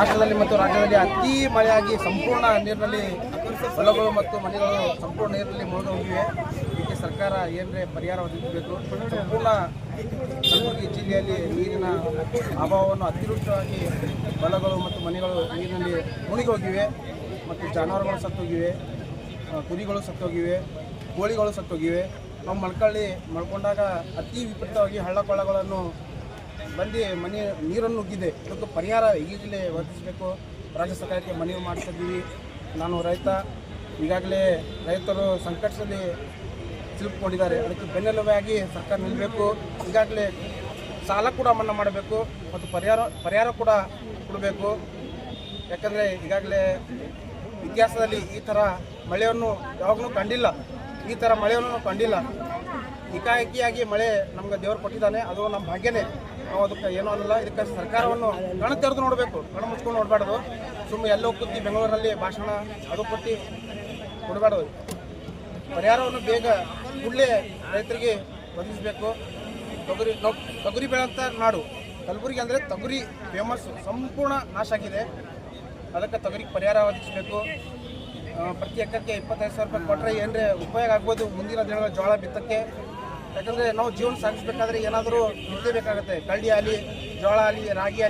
ರಾಷ್ಟ್ರದಲ್ಲಿ ಮತ್ತು ರಾಜ್ಯದಲ್ಲಿ ಅತಿ ಮಳೆಯಾಗಿ ಸಂಪೂರ್ಣ ನೀರಿನಲ್ಲಿ ಹೊಲಗಳು ಮತ್ತು ಮನೆಗಳು ಸಂಪೂರ್ಣ ನೀರಿನಲ್ಲಿ ಮುಳುಗಿ ಹೋಗಿವೆ. ಇದಕ್ಕೆ ಸರ್ಕಾರ ಏನರೇ ಪರಿಹಾರ ಒದಗಿಸಬೇಕು? ಸಂಪೂರ್ಣ ಕಲಬುರಗಿ ಜಿಲ್ಲೆಯಲ್ಲಿ ನೀರಿನ ಅಭಾವವನ್ನು ಅತಿವೃಷ್ಟವಾಗಿ ಹೊಲಗಳು ಮತ್ತು ಮನೆಗಳು ನೀರಿನಲ್ಲಿ ಮುಳುಗಿ ಹೋಗಿವೆ. ಮತ್ತು ಜಾನುವಾರುಗಳು ಸತ್ತೋಗಿವೆ. ಕುರಿಗಳು ಸತ್ತೋಗಿವೆ. ಕೋಳಿಗಳು ಸತ್ತೋಗಿವೆ. ನಾವು ಮಳ್ಕಳ್ಳಿ ಮಳ್ಕೊಂಡಾಗ ಅತಿ ವಿಪರೀತವಾಗಿ ಹಳ್ಳ ಕೊಳ್ಳಗಳನ್ನು ಬಂದು ಮನೆ ನೀರನ್ನು ನುಗ್ಗಿದೆ. ಇದಕ್ಕೆ ಪರಿಹಾರ ಈಗಲೇ ಒದಗಿಸಬೇಕು. ರಾಜ್ಯ ಸರ್ಕಾರಕ್ಕೆ ಮನವಿ ಮಾಡ್ತಿದ್ದೀವಿ. ನಾನು ರೈತ, ಈಗಾಗಲೇ ರೈತರು ಸಂಕಷ್ಟದಲ್ಲಿ ಸಿಲುಕೊಂಡಿದ್ದಾರೆ ಅದಕ್ಕೆ ಬೆನ್ನೆಲುಬಾಗಿ ಸರ್ಕಾರ ನಿಲ್ಲಬೇಕು ಈಗಾಗಲೇ ಸಾಲ ಕೂಡ ಮನ್ನಾ ಮಾಡಬೇಕು. ಮತ್ತು ಪರಿಹಾರ ಪರಿಹಾರ ಕೂಡ ಕೊಡಬೇಕು. ಯಾಕಂದರೆ ಈಗಾಗಲೇ ಇತಿಹಾಸದಲ್ಲಿ ಈ ಥರ ಮಳೆಯನ್ನು ಯಾವಾಗಲೂ ಕಂಡಿಲ್ಲ. ಈ ಥರ ಮಳೆಯನ್ನು ಕಂಡಿಲ್ಲ. ಏಕಾಏಕಿಯಾಗಿ ಮಳೆ ನಮ್ಗೆ ದೇವರು ಕೊಟ್ಟಿದ್ದಾನೆ. ಅದು ನಮ್ಮ ಭಾಗ್ಯನೇ. ನಾವು ಅದಕ್ಕೆ ಏನೂ ಅನ್ನಲ್ಲ ಇದಕ್ಕೆ ಸರ್ಕಾರವನ್ನು ಕಣ ತೆರೆದು ನೋಡಬೇಕು. ಕಣ ಮುಚ್ಕೊಂಡು ನೋಡಬಾರ್ದು. ಸುಮ್ಮನೆ ಎಲ್ಲೋ ಕೂತಿ ಬೆಂಗಳೂರಲ್ಲಿ ಭಾಷಣ ಅದು ಕೊಟ್ಟು ಕೊಡಬಾರ್ದು. ಪರಿಹಾರವನ್ನು ಬೇಗ ಕೂಡಲೇ ರೈತರಿಗೆ ಒದಗಿಸಬೇಕು. ತೊಗರಿ ನಾವು ತೊಗರಿ ಬೆಳೆಂತ ನಾಡು. ಕಲಬುರಗಿ ಅಂದರೆ ತೊಗರಿ ಫೇಮಸ್ ಸಂಪೂರ್ಣ ನಾಶ ಆಗಿದೆ. ಅದಕ್ಕೆ ತೊಗರಿಗೆ ಪರಿಹಾರ ಒದಗಿಸಬೇಕು. ಪ್ರತಿ ಎಕರೆಗೆ ಇಪ್ಪತ್ತೈದು ಸಾವಿರ ರೂಪಾಯಿ ಕೊಟ್ಟರೆ ಏನರೇ ಉಪಯೋಗ ಆಗ್ಬೋದು. ಮುಂದಿನ ದಿನಗಳ ಜೋಳ ಬಿತ್ತಕ್ಕೆ. ಯಾಕಂದರೆ ನಾವು ಜೀವನ ಸಾಗಿಸ್ಬೇಕಾದ್ರೆ ಏನಾದರೂ ಬೇಕಾಗುತ್ತೆ. ಕಳ್ಳಿ ಆಗಲಿ ಜೋಳ ಆಗಲಿ ರಾಗಿ ಆಗಲಿ